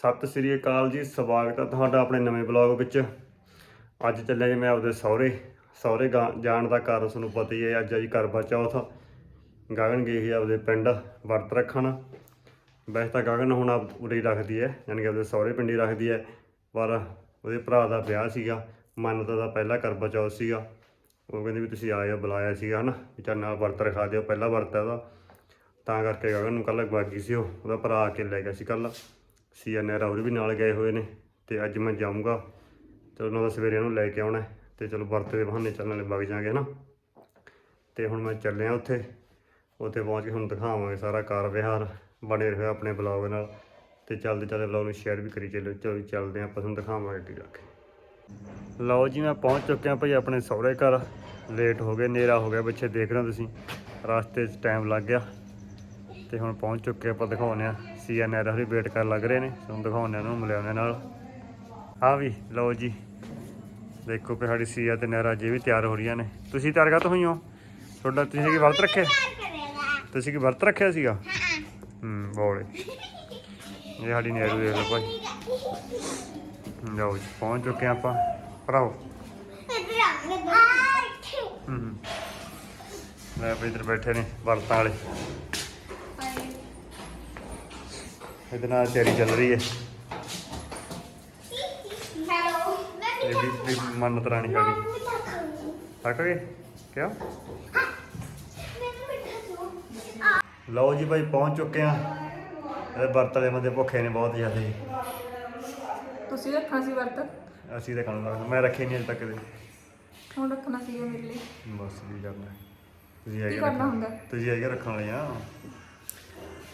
ਸਤਿ ਸ੍ਰੀ ਅਕਾਲ ਜੀ, ਸਵਾਗਤ ਹੈ ਤੁਹਾਡਾ ਆਪਣੇ ਨਵੇਂ ਬਲੌਗ ਵਿੱਚ। ਅੱਜ ਚੱਲਿਆ ਜੀ ਮੈਂ ਆਪਦੇ ਸਹੁਰੇ। ਸਹੁਰੇ ਗਾ- ਜਾਣ ਦਾ ਕਾਰਨ ਤੁਹਾਨੂੰ ਪਤਾ ਹੀ ਹੈ, ਅੱਜ ਆਜੀ ਕਰਵਾ ਚੌਥ। ਗਗਨ ਗਈ ਸੀ ਆਪਦੇ ਪਿੰਡ, ਵਰਤ ਰੱਖਣ। ਵੈਸੇ ਤਾਂ ਗਗਨ ਹੁਣ ਆਪ ਉਰੇ ਰੱਖਦੀ ਹੈ, ਯਾਨੀ ਕਿ ਆਪਦੇ ਸਹੁਰੇ ਪਿੰਡ ਹੀ ਰੱਖਦੀ ਹੈ, ਪਰ ਉਹਦੇ ਭਰਾ ਦਾ ਵਿਆਹ ਸੀਗਾ, ਮੰਨਤ ਦਾ ਪਹਿਲਾ ਕਰਵਾ ਚੌਥ ਸੀਗਾ। ਉਹ ਕਹਿੰਦੇ ਵੀ ਤੁਸੀਂ ਆਏ ਹੋ, ਬੁਲਾਇਆ ਸੀਗਾ, ਹਨਾ? ਵੀ ਚੱਲ ਨਾਲ ਵਰਤ ਰਖਾ ਦਿਓ, ਪਹਿਲਾ ਵਰਤ ਹੈ ਉਹਦਾ। ਤਾਂ ਕਰਕੇ ਗਗਨ ਨੂੰ ਕੱਲ ਬਾਗੀ ਸੀ ਉਹ, ਉਹਦਾ ਭਰਾ ਆ ਕੇ ਲੈ ਗਿਆ ਸੀ ਕੱਲ ਸੀਆ ਨਹਿਰਾ ਹੋਰ ਵੀ ਨਾਲ ਗਏ ਹੋਏ ਨੇ ਤੇ ਅੱਜ ਮੈਂ ਜਾਊਂਗਾ ਚਲੋ ਉਹਨਾਂ ਦਾ ਸਵੇਰੇ ਉਹਨੂੰ ਲੈ ਕੇ ਆਉਣਾ ਹੈ ਤੇ ਚਲੋ ਵਰਤ ਦੇ ਬਹਾਨੇ ਚੱਲਣ ਵਾਲੇ ਵਗ ਜਾਾਂਗੇ ਨਾ ਤੇ ਹੁਣ ਮੈਂ ਚੱਲਿਆ ਉੱਥੇ ਉੱਥੇ ਪਹੁੰਚ ਕੇ ਹੁਣ ਦਿਖਾਵਾਂਗੇ ਸਾਰਾ ਕਾਰ ਵਿਹਾਰ, ਬਣੇ ਰਹੋ ਆਪਣੇ ਬਲੌਗ ਨਾਲ ਤੇ ਚੱਲਦੇ ਚੱਲਦੇ ਬਲੌਗ ਨੂੰ ਸ਼ੇਅਰ ਵੀ ਕਰੀ ਚੱਲੋ, ਚਲੋ ਚੱਲਦੇ ਹਾਂ ਆਪਾਂ, ਤੁਹਾਨੂੰ ਦਿਖਾਵਾਂਗੇ ਅੱਗੇ ਜਾ ਕੇ। ਲਓ ਜੀ, ਮੈਂ ਪਹੁੰਚ ਚੁੱਕਿਆ ਭਾਈ ਆਪਣੇ ਸਹੁਰੇ ਘਰ ਲੇਟ ਹੋ ਗਏ, ਹਨੇਰਾ ਹੋ ਗਿਆ ਪਿੱਛੇ ਦੇਖ ਰਹੇ ਹੋ ਤੁਸੀਂ, ਰਸਤੇ 'ਚ ਟਾਈਮ ਲੱਗ ਗਿਆ ਤੇ ਹੁਣ ਪਹੁੰਚ ਚੁੱਕੇ ਆਪਾਂ ਦਿਖਾਉਂਦੇ ਆ ਸੀਐਨ ਆਰ ਹਰੀ ਵੇਟ ਕਰਨ ਲੱਗ ਰਹੇ ਨੇ, ਤੁਹਾਨੂੰ ਦਿਖਾਉਂਦੇ ਆ ਉਹਨੂੰ ਮਿਲਿਆਉਂਦੇ ਨਾਲ। ਹਾਂ ਵੀ, ਲਓ ਜੀ। ਦੇਖੋ ਕਿ ਸਾਡੀ ਸੀਆ ਤੇ ਨਹਿਰਾ ਜੇ ਵੀ ਤਿਆਰ ਹੋ ਰਹੀਆਂ ਨੇ। ਤੁਸੀਂ ਤਿਆਰ ਕਾਹਤੋਂ ਹੋਈ ਹੋ? ਤੁਹਾਡਾ ਤੁਸੀਂ ਕੀ ਵਰਤ ਰੱਖਿਆ? ਤੁਸੀਂ ਕੀ ਵਰਤ ਰੱਖਿਆ ਸੀਗਾ? ਹੂੰ, ਬੋਲੇ। ਇਹ ਸਾਡੀ ਨਹਿਰੂ ਦੇਖ ਲਓ ਭਾਈ। ਲਓ ਜੀ, ਪਹੁੰਚ ਚੁੱਕੇ ਆ ਆਪਾਂ। ਭਰਾਓ। ਹੂੰ ਹੂੰ। ਲੈ ਵੀ ਇੱਧਰ ਬੈਠੇ ਨੇ ਵਰਤਾਂ ਵਾਲੇ। ਇਹਦੇ ਨਾਲ ਤਿਆਰੀ ਚੱਲ ਰਹੀ ਹੈ। ਇਹ ਵੀ ਵੀ ਮੰਨਤ ਰਾਣੀ ਸਾਡੀ ਥੱਕ ਗਏ? ਕਿਆ? ਲਓ ਜੀ ਭਾਈ ਪਹੁੰਚ ਚੁੱਕੇ ਆ ਇਹ ਵਰਤ ਵਾਲੇ ਬੰਦੇ ਭੁੱਖੇ ਨੇ ਬਹੁਤ ਜ਼ਿਆਦਾ। ਜੀ ਤੁਸੀਂ ਰੱਖਣਾ ਸੀ ਵਰਤ? ਅਸੀਂ ਤਾਂ ਖਾਣਾ ਮੈਂ ਰੱਖੇ ਨਹੀਂ ਅਜੇ ਤੱਕ ਦੇ ਹੁਣ ਰੱਖਣਾ ਸੀਗਾ ਮੇਰੇ ਲਈ? ਬਸ ਕੀ ਕਰਨਾ। ਤੁਸੀਂ ਕੀ ਹੈਗੇ ਕਰਨਾ ਰੱਖਣ- ਹੁੰਦਾ? ਤੁਸੀਂ ਹੈਗੇ ਰੱਖਣ ਵਾਲੇ ਆ।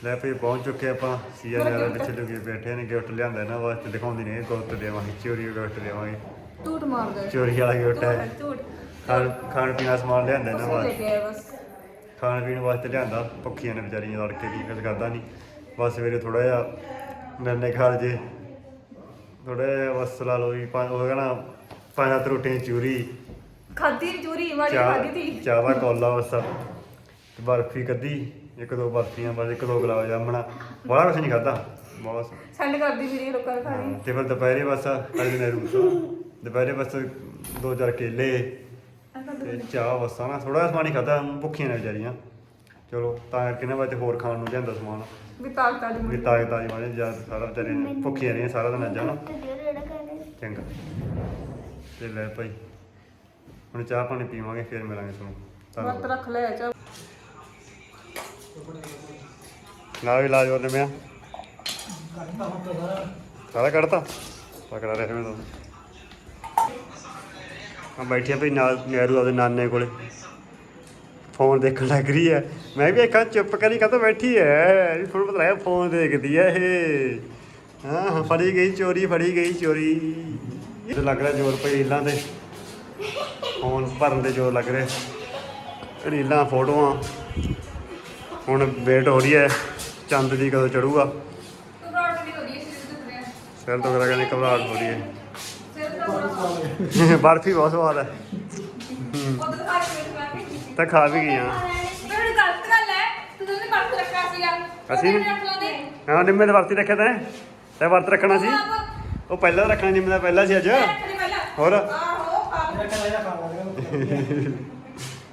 ਲੈ ਭਈ ਪਹੁੰਚ ਚੁੱਕੇ ਆਪਾਂ। ਸੀਆ ਮੇਰਾ ਦੇ? ਪਿੱਛੇ ਲੋਕੀ ਬੈਠੇ ਨੇ ਗਿਫਟ ਲਿਆਂਦਾ ਇਹਨਾਂ ਵਾਸਤੇ ਦਿਖਾਉਂਦੀ ਨੇ ਗੁੱਟ ਦੇਵਾਂਗੇ ਚੋਰੀ ਗਿਫਟ ਦੇਵਾਂਗੇ। ਝੂਠ ਮਾਰਦਾ। ਚੋਰੀ ਵਾਲਾ ਗਿਫਟ ਹੈ। ਝੂਠ ਖਾਣ ਖਾਣ ਪੀਣ ਦਾ ਸਮਾਨ ਲਿਆਂਦਾ ਇਹਨਾਂ ਲੈ ਵਾਸਤੇ। ਕੇ ਖਾਣ ਪੀਣ ਵਾਸਤੇ ਲਿਆਂਦਾ ਭੁੱਖੀਆਂ ਨੇ ਵਿਚਾਰੀਆਂ ਲੜਕੇ ਕੀ ਕੁਝ ਕਰਦਾ ਨਹੀਂ ਬਸ ਸਵੇਰੇ ਥੋੜਾ ਜਿਹਾ ਨੰਨੇ ਖਾਲ ਜੇ ਥੋੜਾ ਜਿਹਾ ਬਸ ਲਾ ਲਓ ਵੀ ਪੰਜ ਉਹ ਕਹਿੰਦਾ ਪੰਜ ਸੱਤ ਰੋਟੀਆਂ ਚੂਰੀ। ਖਾਦੀ ਚੂਰੀ ਚਾਹ ਖਾਦੀ ਤੀ। ਚਾਹ ਦਾ ਕੋਲਾ ਬਸ। ਤੇ ਬਰਫੀ ਕੱਢੀ। ਇੱਕ ਦੋ ਬਰਫੀਆਂ ਬਸ ਇੱਕ ਦੋ ਗੁਲਾਬ ਜਾਮਣਾ। ਬੜਾ ਕੁਛ ਨਹੀਂ ਖਾਦਾ ਬਸ। ਸੈਂਡ ਕਰਦੀ ਫਿਰ ਲੋਕਾਂ ਨੇ ਖਾਣੀ। ਤੇ ਫਿਰ ਦੁਪਹਿਰੇ ਬਸ ਅੱਜ ਨੇ ਰੂਸ ਦੁਪਹਿਰੇ ਬਸ ਦੋ ਚਾਰ ਕੇਲੇ ਤੇ ਚਾਹ ਬਸ ਨਾ ਥੋੜਾ ਜਿਹਾ ਸਮਾਨ ਹੀ ਖਾਦਾ ਭੁੱਖੀਆਂ ਨੇ ਵਿਚਾਰੀਆਂ। ਚਲੋ ਤਾਂ ਕਰਕੇ ਨਾ ਬਾਅਦ 'ਚ ਹੋਰ ਖਾਣ ਨੂੰ ਜਾਂਦਾ ਸਮਾਨ। ਵੀ ਤਾਕਤ ਆ ਵੀ ਵਾਲੇ ਜਾਂ ਸਾਰਾ ਵਿਚਾਰੇ ਨੇ ਭੁੱਖੀਆਂ ਰਹੀਆਂ ਸਾਰਾ ਦਿਨ ਅੱਜ ਹਨਾ ਚੰਗਾ। ਤੇ ਲੈ ਭਾਈ ਹੁਣ ਚਾਹ ਪਾਣੀ ਪੀਵਾਂਗੇ ਫਿਰ ਮਿਲਾਂਗੇ ਤੁਹਾਨੂੰ। ਵਰਤ ਧੰਨਵਾਦ ਰੱਖ ਲੈ ਚਾ ਨਾ ਵੀ ਇਲਾਜ ਹੋ ਪਿਆ। ਸਾਰਾ ਕੱਢਤਾ? ਪਕੜਾ ਰਿਹਾ ਮੈਂ ਤੁਹਾਨੂੰ। ਆ ਬੈਠਿਆ ਭਈ ਨਾਲ, ਨਹਿਰੂ ਆਪਦੇ ਨਾਨੇ ਕੋਲੇ। ਫੋਨ ਦੇਖਣ ਲੱਗ ਰਹੀ ਹੈ। ਮੈਂ ਵੀ ਅੱਖਾਂ ਚੁੱਪ ਕਰੀ ਕਾਹਤੋਂ ਬੈਠੀ ਹੈ। ਇਹ ਥੋੜਾ ਪਤਾ ਲੱਗਿਆ ਫੋਨ ਦੇਖਦੀ ਹੈ ਇਹ। ਹਾਂ ਫੜੀ ਗਈ ਚੋਰੀ, ਫੜੀ ਗਈ ਚੋਰੀ। ਇਹ ਲੱਗ ਰਿਹਾ ਜ਼ੋਰ ਪਈ ਰੀਲਾਂ ਦੇ ਫੋਨ ਭਰਨ ਦੇ ਜ਼ੋਰ ਲੱਗ ਰਿਹਾ। ਰੀਲਾਂ, ਫੋਟੋਆਂ। ਹੁਣ ਵੇਟ ਹੋ ਰਹੀ ਹੈ। ਚੰਦ ਦੀ ਕਦੋਂ ਚੜੂਗਾ? ਘਬਰਾਹਟ ਨਹੀਂ ਹੋ ਰਹੀ ਹੈ ਸਿਰ ਦੁਖ ਰਿਹਾ ਸਿਰ ਤੋਂ ਕਰਾ ਕਹਿੰਦੇ ਘਬਰਾਹਟ ਹੋ ਰਹੀ ਹੈ। ਬਰਫੀ ਬਹੁਤ ਸਵਾਦ ਹੈ। ਉਹ ਤਾਂ ਖਾ ਵੀ ਗਈਆਂ ਬੜੀ ਗਲਤ ਗੱਲ ਹੈ ਤੂੰ ਤਾਂ ਵਰਤ ਰੱਖਿਆ ਸੀਗਾ। ਅਸੀਂ ਹਾਂ ਨਿੰਮੇ ਦੇ ਵਰਤੀ ਰੱਖਿਆ ਤੈਂ ਤੈਂ ਵਰਤ ਰੱਖਣਾ ਸੀ। ਉਹ ਪਹਿਲਾਂ ਰੱਖਣਾ ਨਿੰਮੇ ਦਾ ਪਹਿਲਾਂ ਸੀ ਅੱਜ। ਹੋਰ?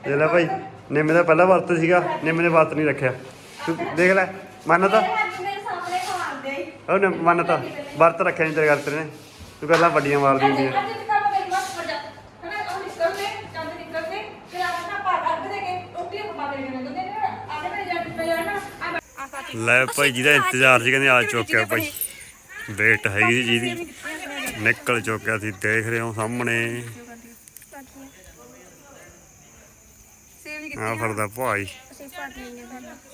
ਇਹ ਲੈ ਭਾਈ ਨਿੰਮੇ ਦਾ ਪਹਿਲਾ ਵਰਤ ਸੀਗਾ। ਨਿੰਮੇ ਨੇ ਵਰਤ ਨਹੀਂ ਰੱਖਿਆ। ਤੂੰ ਦੇਖ ਲੈ। ਮੰਨ ਤਾਂ ਮੇਰੇ ਸਾਹਮਣੇ ਖਵਾਉਂਦੇ ਹੀ। ਵਰਤ ਰੱਖਿਆ ਨਹੀਂ ਤੇਰੇ ਗੱਲ ਤੇਰੇ ਨੇ। ਤੂੰ ਗੱਲਾਂ ਵੱਡੀਆਂ ਮਾਰਦੀ ਹੁੰਦੀ ਹੈ ਲੈ ਭਾਈ ਜਿਹਦਾ ਇੰਤਜ਼ਾਰ ਸੀ ਕਹਿੰਦੇ ਆ ਚੁੱਕਿਆ ਭਾਈ। ਵੇਟ ਹੈਗੀ ਜੀ ਦੀ ਨਿਕਲ ਚੁੱਕਿਆ ਸੀ ਦੇਖ ਰਹੇ ਹੋ ਸਾਹਮਣੇ। ਸੇਵ ਆ ਫਰਦਾ ਭਾਈ। ਅਸੀਂ ਪੱਟ ਲੈਂਗੇ ਫਿਰ।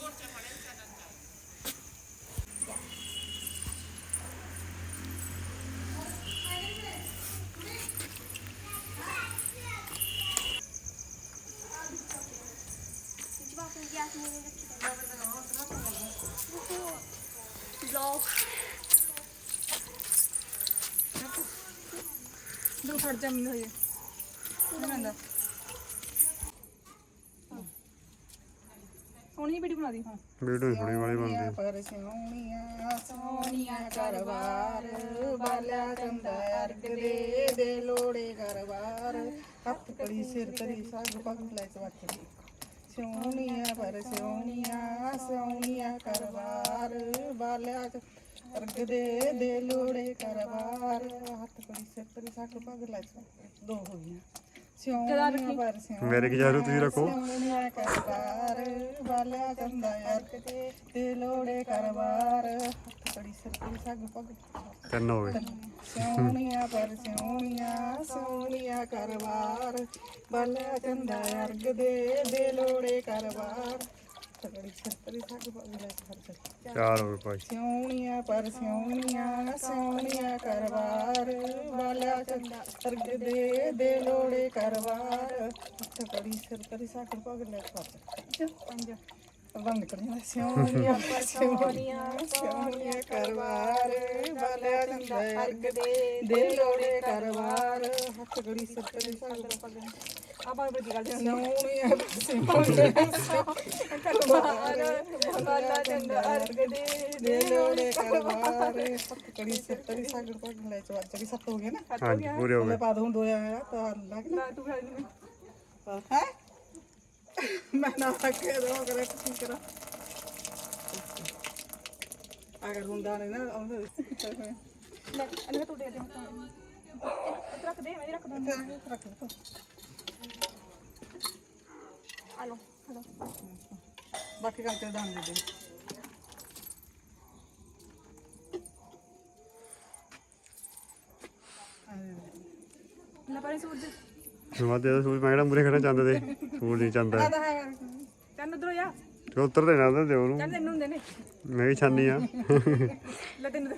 ਦੋ ਫੜ ਜਾ ਮੈਨੂੰ ਹੋਏ ਉਹਨਾਂ ਦਾ ਹੁਣ ਸੋਹਣੀ ਵੀਡੀਓ ਬਣਾ ਦੀ। ਹਾਂ ਵੀਡੀਓ ਥੋੜੀ ਵਾਲੀ ਬਣਦੀ। ਪਰ ਸੋਹਣੀਆਂ ਸੋਹਣੀਆਂ ਕਰਵਾਰ ਬਾਲਿਆ ਚੰਦਾ ਅਰਗ ਦੇ ਦੇ ਲੋੜੇ ਕਰਵਾਰ ਹੱਥ ਕੜੀ ਸਿਰ ਤਰੀ ਸਾਗ ਪਗ ਲੈ ਚਵੱਟ ਸੋਹਣੀਆਂ ਪਰ ਸੋਹਣੀਆਂ ਸੋਹਣੀਆਂ ਕਰਵਾਰ ਬਾਲਿਆ ਅਰਗ ਦੇ ਦੇ ਲੋੜੇ ਕਰਵਾਰ ਹੱਥ ਕੜੀ ਸਿਰ ਸਾਗ ਪਗ ਲੈ ਦੋ ਹੋ ਗਈਆਂ। ਪਰ ਮੇਰੇ ਜਾਰੂ ਤੁਸੀਂ ਰੱਖੋ। ਸੋਹਣੀਆਂ ਕਰਵਾਰ ਬਾਲਿਆ ਚੰਦਾ ਅਰਗ ਦੇ ਦੇ ਲੋੜੇ ਕਰਵਾਰ ਹੱਥ ਕੜੀ ਸਿਰ ਤਰੀ ਸਾਗ ਪਗ। ਤਿੰਨ ਹੋ ਗਏ। ਸੋਹਣੀਆਂ ਪਰ ਸੋਹਣੀਆਂ ਸੋਹਣੀਆਂ ਕਰਵਾਰ ਬਾਲਿਆ ਚੰਦਾ ਅਰਗ ਦੇ ਦੇ ਲੋੜੇ ਕਰਵਾਰ ਤਗੜੀ ਛਤਰੀ ਸੱਗ ਬਗਲਾ ਖਰਚ ਚਾਰ ਹੋ ਭਾਈ। ਸੋਹਣੀਆਂ ਪਰ ਸਿਉਣੀਆਂ ਸੋਹਣੀਆਂ ਕਰਵਾਰ। ਬਾਲਿਆ ਚੰਦਾ ਅਰਗ ਦੇ ਦੇ ਲੋੜੇ ਕਰਵਾਰ। ਤਗੜੀ ਛਤਰੀ ਸੱਗ ਬਗਲਾ ਖਰਚ ਪੰਜ। ਬੰਦ ਕਰਨਾ ਸੋਹਣੀਆਂ ਪਰ ਸੋਹਣੀਆਂ ਸੋਹਣੀਆਂ ਕਰਵਾਰ। ਬਾਲਿਆ ਚੰਦਾ ਅਰਗ ਦੇ ਦੇ ਲੋੜੇ ਕਰਵਾਰ। ਹੱਥ ਗੜੀ ਸੱਤਰੀ ਸਾਲ ਪਗਨ ਆ ਬਾਈ ਬੜੀ ਗੱਲ ਸੋਹਣੀਆਂ ਪਰ ਸੋਹਣੀਆਂ ਕਰਵਾਰ ਬਾਲਾ ਚੰਦਾ ਅਰਗ ਦੇ ਦੇ ਲੋੜੇ ਕਰਵਾਰ ਗੜੀ ਸੱਤਰੀ ਸਾਲ ਪਗਨ ਲੈ ਚਵਾ ਚੜੀ ਸੱਤ ਹੋ ਗਏ। ਨਾ ਹਾਂਜੀ ਪੂਰੇ ਹੋ ਗਏ ਪਾ ਦੋ ਦੋ ਆ ਤਾਂ ਲੱਗ ਨਾ ਤੂੰ ਗੱਲ ਨਹੀਂ ਹੈ? ਮੈਂ ਨਾ ਰੱਖੇ ਦੋ ਕਰੇ ਕੀ ਕਰਾਂ? ਅਗਰ ਹੁੰਦਾ ਨਹੀਂ ਨਾ ਉਹਦੇ ਲੈ ਅਨੇ ਤੂੰ ਦੇ ਦੇ ਰੱਖ ਦੇ ਮੈਂ ਰੱਖ ਦੂੰ ਰੱਖ ਦੋ। ਆ ਲੋ ਹਲੋ ਬਾਕੀ ਕੰਮ ਤੇ ਦਾਨ ਦੇ ਦੇ ਲੈ ਸੂਰਜ। ਦੇ ਸੂਰ ਮੈਂ ਕਿਹੜਾ ਮੂਰੇ ਖੜਾ ਚੰਦ ਦੇ। ਸੂਰ ਨਹੀਂ ਚੰਦਾ ਆਦਾ ਹੈ। ਚੰਨ ਉਧਰੋਂ ਜਾ। ਤੇ ਉੱਤਰ ਦੇ ਨਾ ਦੇ ਉਹਨੂੰ। ਚੰਨ ਤੈਨੂੰ ਹੁੰਦੇ ਨੇ ਮੈਂ ਵੀ ਛਾਨੀ ਆ। ਲੈ ਤੈਨੂੰ ਦੇ।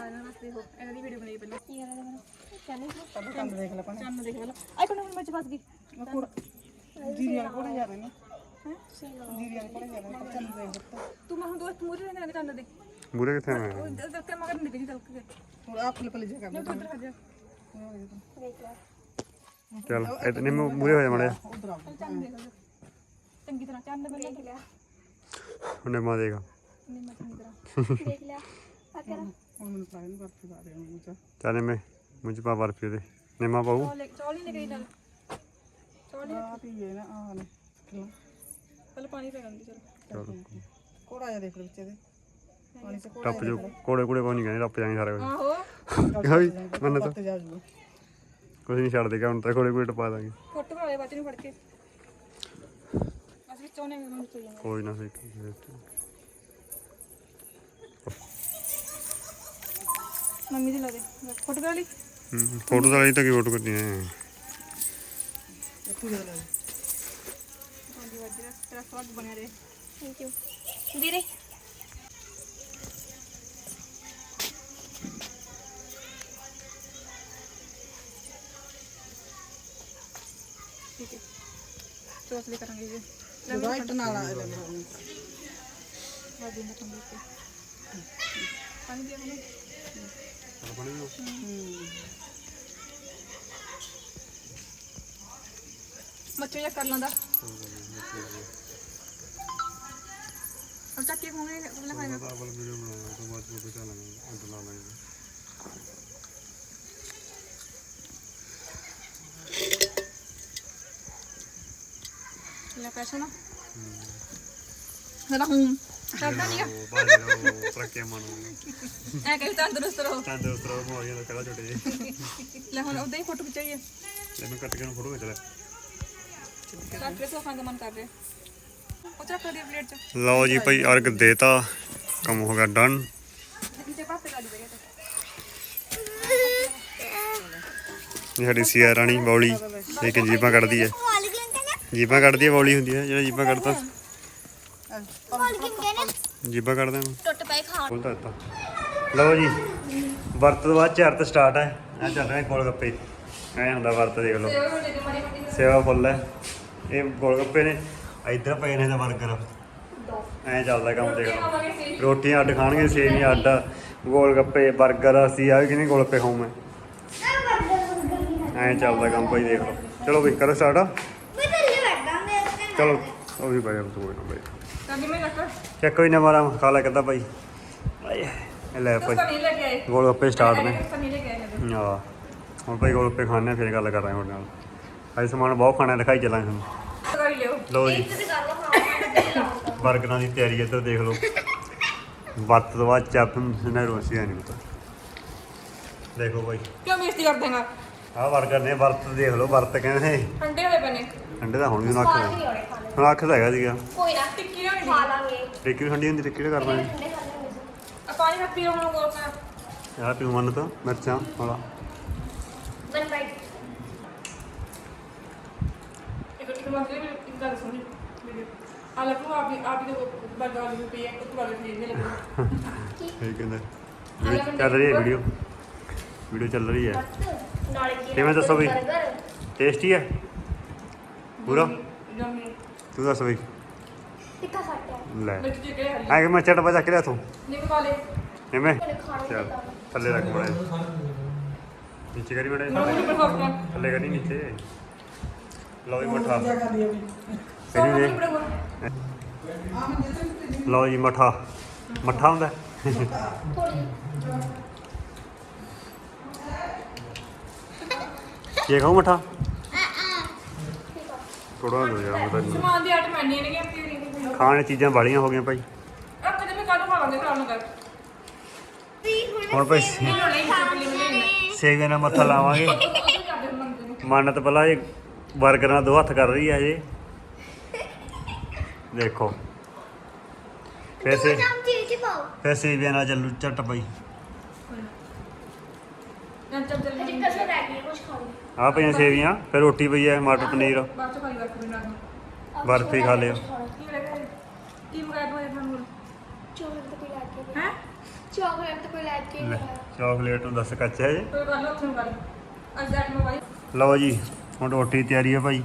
ਲਾ ਨਾ ਦੇਖੋ ਇਹਨਾਂ ਦੀ ਵੀਡੀਓ ਬਣਾਈ ਪਹਿਲਾਂ। ਕੀ ਕਰਾਂ ਮੈਂ ਚੰਨ ਸਭ ਕੰਮ ਦੇਖ ਲੈ ਪਾਣੀ ਚੰਨ ਦੇਖ ਪਹਿਲਾਂ ਆਈ ਕੋਣ ਮੈਂ ਚ ਫਸ ਗਈ। ਮੈਂ ਕੋੜ ਜੀਰੀ ਵਾਲਾ ਕੋੜੇ ਜਾ ਰਹੇ ਨੇ। ਹੈ? ਜੀਰੀ ਵਾਲਾ ਕੋੜੇ ਜਾ ਰਹੇ ਨੇ। ਚੱਲ ਦੇਖ ਦਿੱਤਾ ਤੂੰ ਮੈਂ ਹੁਣ ਦੋਸਤ ਮੂਰੇ ਰਹਿੰਦੇ ਨੇ ਚੰਨ ਦੇ। ਮੂਰੇ ਕਿੱਥੇ ਮੈਂ ਉਹ ਦਲ ਕੇ ਮਗਰ ਨਿਕਲ ਜੀ ਦਲ ਕੇ। ਹੁਣ ਆਪ ਪਲੇ ਪਲੇ ਜਾ ਕਰ ਤੂੰ ਇੱਧਰ ਆ ਜਾ। ਚੱਲ ਇਤਨੇ ਮੂਰੇ ਹੋ ਜਾ ਮੜਿਆ ਉਧਰ ਆ ਚੰਨ ਦੇਖ ਲੈ। ਚੰਗੀ ਤਰ੍ਹਾਂ ਚੰਨ ਪਹਿਲਾਂ ਦੇਖ ਲਿਆ ਉਹਨੇ ਮਾ ਦੇਗਾ ਨਹੀਂ ਮੈਂ ਚੰਗੀ ਤਰ੍ਹਾਂ। ਦੇਖ ਲਿਆ ਆ ਕਰ। ਹੁਣ ਮੈਨੂੰ ਵਰਤੀ ਚ। ਚੱਲ ਮੈਂ ਮੁਝ ਪਾ ਬਰਫੀ ਉਹਦੇ। ਨਿੰਮਾ ਪਾਉ ਚੌਲ ਚੌਲ ਹੀ ਨਹੀਂ ਗਈ ਨਾਲ ਚੌਲ ਹੀ ਆ ਪੀਏ ਨਾ ਆ ਨੇ ਕਿੰਨਾ ਪਹਿਲਾਂ ਪਾਣੀ ਪੈ ਗੰਦੀ ਚਲ। ਚਲੋ। ਕੋੜਾ ਜਾ ਦੇਖ ਲੈ ਵਿੱਚ ਇਹਦੇ। ਪਾਣੀ ਚ ਕੋੜਾ ਟੱਪ ਜੋ ਕੋੜੇ ਕੋੜੇ ਕੋਈ ਨਹੀਂ ਕਹਿੰਦੇ ਟੱਪ ਜਾਣੀ ਸਾਰਾ ਆਹੋ। ਹਾਈ ਮੰਨ ਤਾਂ। ਤੇ ਕੁਝ ਨਹੀਂ ਛੱਡ ਦੇਗਾ ਹੁਣ ਤਾਂ ਕੋੜੇ ਕੋੜੇ ਟਪਾ ਦਾਂਗੇ। ਫੋਟੋ ਬਣਾ ਲੈ ਬਾਅਦ ਨੂੰ ਫੜ ਕੇ। ਬਸ ਵਿੱਚੋਂ ਨੇ ਮੈਨੂੰ ਤੋਂ ਕੋਈ ਨਾ ਸਹੀ ਮੰਮੀ ਦੀ ਲਾ ਦੇ ਫੋਟੋ ਕਰਾ ਲਈ? ਫੋਟੋ ਤਾਂ ਲਈ ਤਾਂ ਕੀ ਫੋਟੋ ਕਰਨੀ ਹੈ ਇੱਥੇ ਜਾ ਲੈ ਹਾਂਜੀ ਵਧੀਆ ਤੇਰਾ ਸਵਾਦ ਬਣਿਆ ਰਹੇ। ਥੈਂਕ ਯੂ ਵੀਰੇ। ਠੀਕ ਹੈ। ਚੋਸਲੇ ਕਰਾਂਗੇ ਜੀ। ਰਾਈਟ ਨਾਲ ਆ ਲੈ ਵਾਦੀ ਨਾ ਕੰਦੇ ਤੇ ਪਾਣੀ ਦੇ ਮੈਨੂੰ ਮੱਛੀ ਜਾ ਕਰ ਲਾਂਦਾ ਅਬ ਚੱਕ ਕੇ ਹੋਣੇ ਉਹਨਾਂ ਖਾਏਗਾ ਆਪਲ ਵੀਡੀਓ ਬਣਾਉਣਾ ਤੋਂ ਬਾਅਦ ਫੋਟੋ ਚਾਲਾਂਗੇ ਅੰਦਰ ਲਾ ਲਾਂਗੇ ਲੈ ਪੈਸਾ ਨਾ ਜਰਾ ਹੂੰ ਕਰਦਾ ਨਹੀਂ ਉਹ ਬਾਲੇ ਉਹ ਤਰੱਕੇ ਮਾਣੋ ਐ ਕਹੀ ਤੰਦਰੁਸਤ ਰਹੋ ਤਾਂ ਦੇ ਉਤਰਾ ਮੋਰੀਆਂ ਦਾ ਕਿਹੜਾ ਛੋਟੇ ਜੇ ਲੈ ਹੁਣ ਉਦਾਂ ਹੀ ਫੋਟੋ ਖਿਚਾਈਏ ਇਹਨੂੰ ਕੱਟ ਕੇ ਨੂੰ ਫੋਟੋ ਖਿੱਚ ਲੈ ਰੱਖ ਲੈ ਸੋਫਾ ਦਾ ਮਨ ਕਰ ਰਿਹਾ ਉਹ ਚੱਕ ਦੇ ਪਲੇਟ ਚ ਲਓ ਜੀ ਭਾਈ ਅਰਗ ਦੇਤਾ ਕੰਮ ਹੋ ਗਿਆ ਡਨ ਨੀਚੇ ਪਾਸੇ ਲਾ ਦੇ ਇਹ ਸਾਡੀ ਸੀਆ ਰਾਣੀ ਬੌਲੀ ਇੱਕ ਜੀਬਾਂ ਕੱਢਦੀ ਹੈ ਜੀਬਾਂ ਕੱਢਦੀ ਹੈ ਬੌਲੀ ਹੁੰਦੀ ਹੈ ਜਿਹੜਾ ਜੀਬਾਂ ਕੱਢਦਾ ਜੀਬਾਂ ਕੱਢਦਾ ਨੂੰ ਟੁੱਟ ਪਏ ਖਾਣ। ਖੋਲਦਾ ਦਿੱਤਾ ਲਓ ਜੀ ਵਰਤ ਤੋਂ ਬਾਅਦ ਚਰਤ ਸਟਾਰਟ ਹੈ। ਆ ਚੱਲ ਰਿਹਾ ਗੋਲ ਗੱਪੇ ਐ ਹੁੰਦਾ ਵਰਤ ਦੇਖ ਲਓ। ਸੇਵਾ ਫੁੱਲ ਹੈ। ਇਹ ਗੋਲ ਗੱਪੇ ਨੇ। ਇੱਧਰ ਪਏ ਨੇ ਤਾਂ 버ਗਰ ਐ ਚੱਲਦਾ ਕੰਮ ਦੇਖ ਲਓ। ਰੋਟੀਆਂ ਅੱਡ ਖਾਣਗੇ ਸੇਵੀਆਂ ਅੱਡ। ਗੋਲ ਗੱਪੇ 버ਗਰ ਅਸੀਂ ਆ ਵੀ ਕਿਨੇ ਗੋਲ ਗੱਪੇ ਖਾਉ ਮੈਂ। ਐਂ ਚੱਲਦਾ ਕੰਮ ਭਾਈ ਦੇਖ ਲਓ। ਚਲੋ ਵੀ ਕਰੋ ਸਟਾਰਟ ਚਲੋ ਉਹ ਵੀ ਬਾਈ ਤੂੰ ਨਾ ਤਾਂ ਰੱਖ ਚੱਕ ਵੀ ਨਾ ਮਾਰਾ ਖਾ ਲੈ ਕਿੱਦਾਂ ਭਾਈ ਆਏ ਲੈ ਭਾਈ। ਤਾਂ ਲੈ ਗੋਲ ਗੱਪੇ ਸਟਾਰਟ ਨੇ। ਤਾਂ ਲੈ। ਆ ਹੁਣ ਭਾਈ ਗੋਲ ਗੱਪੇ ਖਾਣੇ ਆ, ਫਿਰ ਗੱਲ ਕਰਾਂਗੇ ਤੁਹਾਡੇ ਨਾਲ। ਅੱਜ ਸਮਾਨ ਬਹੁਤ ਖਾਣਾ ਦਿਖਾਈ ਚੱਲਾਂਗੇ ਕਰ ਲਿਓ। ਲਓ ਜੀ। ਬਰਗਰਾਂ ਦੀ ਤਿਆਰੀ ਇੱਧਰ ਦੇਖ ਲਓ। ਵਰਤ ਤੋਂ ਬਾਅਦ ਚੱਪ ਨੇ ਰੋਸੀਆ ਨਹੀਂ ਪਤਾ। ਦੇਖੋ ਭਾਈ ਕਿਉਂ ਬੇਇੱਜ਼ਤੀ ਕਰ ਦੇਗਾ ਆਹ ਬਰਗਰ ਨੇ ਵਰਤ ਦੇਖ ਲਓ ਵਰਤ ਕਹਿੰਦੇ ਨੇ। ਠੰਡੇ ਹੋਏ ਨੇ। ਠੰਡੇ ਦਾ ਹੁਣ ਵੀ ਨੱਕ ਹੁਣ ਅੱਖ ਤਾਂ ਹੈਗਾ ਸੀਗਾ। ਕੋਈ ਨਾ ਟਿੱਕੀ ਨਾ ਖਾ ਲਾਂਗੇ। ਟਿੱਕੀ ਵੀ ਠੰਡੀ ਹੁੰਦੀ ਟਿੱਕੀ ਦਾ ਕਰਨਾ। ਠੰਡੇ ਖਾ ਲਾਂਗੇ ਆ ਪਾਣੀ ਰੱਖ ਪੀਓ ਹੁਣ ਕੋਲ ਪਾ ਯਾਰ ਪੀਉ ਮੰਨ ਤਾਂ ਮਿਰਚਾਂ ਵਾਲਾ। ਵਨ ਬਾਈਟ ਇੱਕ ਇੱਕ ਮੰਤਰੀ ਵੀ ਇੱਕ ਗੱਲ ਸੁਣੀ। ਵੀਡੀਓ ਆ ਲੱਗੂ ਆਪ ਹੀ ਆਪ ਹੀ ਦੇ ਬਰਗਰ ਪਈ ਹੈ ਇੱਕ ਵਾਲੇ ਖਰੀਦਨੇ ਲੱਗੇ ਇਹ ਕਹਿੰਦੇ ਵੀਡੀਓ ਚੱਲ ਰਹੀ ਹੈ ਵੀਡੀਓ। ਵੀਡੀਓ ਚੱਲ ਰਹੀ ਹੈ। ਨਾਲੇ ਕੀ ਕਿਵੇਂ ਦੱਸੋ ਬਈ? ਬਰਗਰ। ਟੇਸਟੀ ਹੈ? ਪੂਰਾ? ਜੰਮੀ ਤੂੰ ਦੱਸ ਬਈ। ਟਿੱਕਾ ਖਾਟਿਆ ਲੈ। ਵਿੱਚ ਜੇ ਕਿਹੜੇ ਹਰੀ ਆ ਕੇ ਮੈਂ ਚਟ ਬਜਾ ਕੇ ਲਿਆ ਤੂੰ। ਨਿੰਮ ਪਾ ਲੈ। ਐਵੇਂ ਚੱਲ ਥੱਲੇ ਰੱਖ ਬੜਾ ਨੀਚੇ ਕਰੀ ਬੜਾ ਮੈਂ ਨਹੀਂ ਪਰਫਾਰਮ ਥੱਲੇ ਕਰੀ ਨੀਚੇ। ਲਓ ਜੀ ਮਠਾ। ਜਗ੍ਹਾ ਦੀ ਲਓ ਜੀ ਮਠਾ। ਮੱਠਾ ਹੁੰਦਾ? ਥੋੜੀ ਕੀ ਖਾਉ ਮਠਾ? ਥੋੜਾ ਹੋ ਪਤਾ ਨਹੀਂ। ਸਮਾਨ ਦੀ ਆਟ ਮੈਨੀ ਨੇ ਕਿ ਆਪਣੀ ਨਹੀਂ ਖਾਣ ਦੀਆਂ ਚੀਜ਼ਾਂ ਬਾਲੀਆਂ ਹੋ ਗਈਆਂ ਭਾਈ। ਆ ਕਦੇ ਮੈਂ ਕਾਹਨੂੰ ਖਾਵਾਂਗੇ ਖਾਣ ਨੂੰ ਕਰ। ਹੁਣ ਭਾਈ ਸੇਵੇ ਨਾਲ ਮੱਥਾ ਲਾਵਾਂਗੇ। ਮੰਨਤ ਪਹਿਲਾਂ ਇਹ ਬਰਗਰ ਨਾਲ ਦੋ ਹੱਥ ਕਰ ਰਹੀ ਹੈ ਜੇ ਦੇਖੋ ਪੈਸੇ ਪੈਸੇ ਵੀ ਨਾਲ ਚੱਲੂ ਚੱਟ ਪਈ ਚੱਲ ਚੱਲ ਟਿੱਕਾ ਸੇ ਰਹਿ ਗਈ ਕੁਝ ਖਾਓ ਆ ਪਈਆਂ ਸੇਵੀਆਂ ਫਿਰ ਰੋਟੀ ਪਈ ਹੈ ਮਟਰ ਪਨੀਰ। ਬਾਅਦ ਚ ਖਾਈ ਬਰਫੀ ਖਾ ਲਿਓ। ਕੀ ਲੱਗਾ ਕੀ ਮੰਗਾਇਆ ਤੁਹਾਡੇ ਤੁਹਾਨੂੰ? ਚਾਕਲੇਟ ਤੇ ਕੋਈ ਲੈ ਕੇ ਹੈ? ਚਾਕਲੇਟ ਤੇ ਕੋਈ ਲੈ ਕੇ ਲੈ ਚਾਕਲੇਟ ਨੂੰ ਦੱਸ ਕੱਚ ਹੈ ਜੇ। ਕੋਈ ਗੱਲ ਉੱਥੇ ਨੂੰ ਕਰ ਅੱਜ ਜੱਟ ਨੂੰ ਬਾਈ ਲਓ। ਜੀ ਹੁਣ ਰੋਟੀ ਦੀ ਤਿਆਰੀ ਹੈ ਭਾਈ।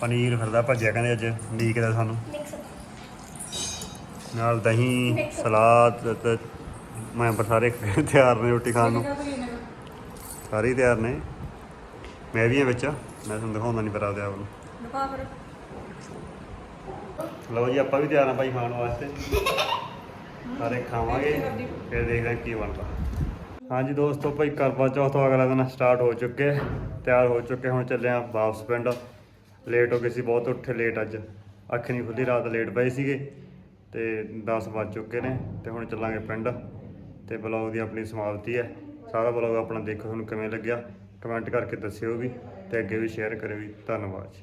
ਪਨੀਰ ਫਿਰਦਾ ਭੱਜਿਆ ਕਹਿੰਦੇ ਅੱਜ ਲੀਕਦਾ ਸਾਨੂੰ। ਮਿਕਸ ਨਾਲ ਦਹੀਂ ਸਲਾਦ ਤੇ ਮੈਂਬਰ ਸਾਰੇ ਤਿਆਰ ਨੇ ਰੋਟੀ ਖਾਣ ਨੂੰ? ਸਾਰੇ ਹੀ ਤਿਆਰ ਨੇ। ਮੈਂ ਵੀ ਹਾਂ ਵਿੱਚ। ਮੈਂ ਤੁਹਾਨੂੰ ਦਿਖਾਉਂਦਾ ਨਹੀਂ ਪਰ ਆਪਦੇ ਆਪ ਨੂੰ। ਫਿਰ। ਲਓ ਜੀ ਆਪਾਂ ਵੀ ਤਿਆਰ ਹਾਂ ਭਾਈ ਖਾਣ ਵਾਸਤੇ। ਸਾਰੇ ਖਾਵਾਂਗੇ। ਫਿਰ ਦੇਖਦੇ ਹਾਂ ਕੀ ਬਣਦਾ। ਹਾਂਜੀ ਦੋਸਤੋ ਭਾਈ ਕਰਵਾ ਚੌਥ ਤੋਂ ਅਗਲਾ ਦਿਨ ਸਟਾਰਟ ਹੋ ਚੁੱਕੇ ਤਿਆਰ ਹੋ ਚੁੱਕੇ ਹੁਣ ਚੱਲੇ ਆ ਵਾਪਸ ਪਿੰਡ। ਲੇਟ ਹੋ ਗਏ ਸੀ ਬਹੁਤ ਉੱਠੇ ਲੇਟ ਅੱਜ। ਅੱਖ ਨਹੀਂ ਖੁੱਲੀ ਰਾਤ ਲੇਟ ਪਏ ਸੀਗੇ। ਤੇ 10 ਵੱਜ ਚੁੱਕੇ ਨੇ ਤੇ ਹੁਣ ਚੱਲਾਂਗੇ ਪਿੰਡ। ਤੇ ਬਲੌਗ ਦੀ ਆਪਣੀ ਸਮਾਪਤੀ ਹੈ। ਸਾਰਾ ਬਲੌਗ ਆਪਣਾ ਦੇਖੋ ਤੁਹਾਨੂੰ ਕਿਵੇਂ ਲੱਗਿਆ। ਕਮੈਂਟ ਕਰਕੇ ਦੱਸਿਓ ਵੀ ਤੇ ਅੱਗੇ ਵੀ ਸ਼ੇਅਰ ਕਰਿਓ ਵੀ ਧੰਨਵਾਦ ਜੀ।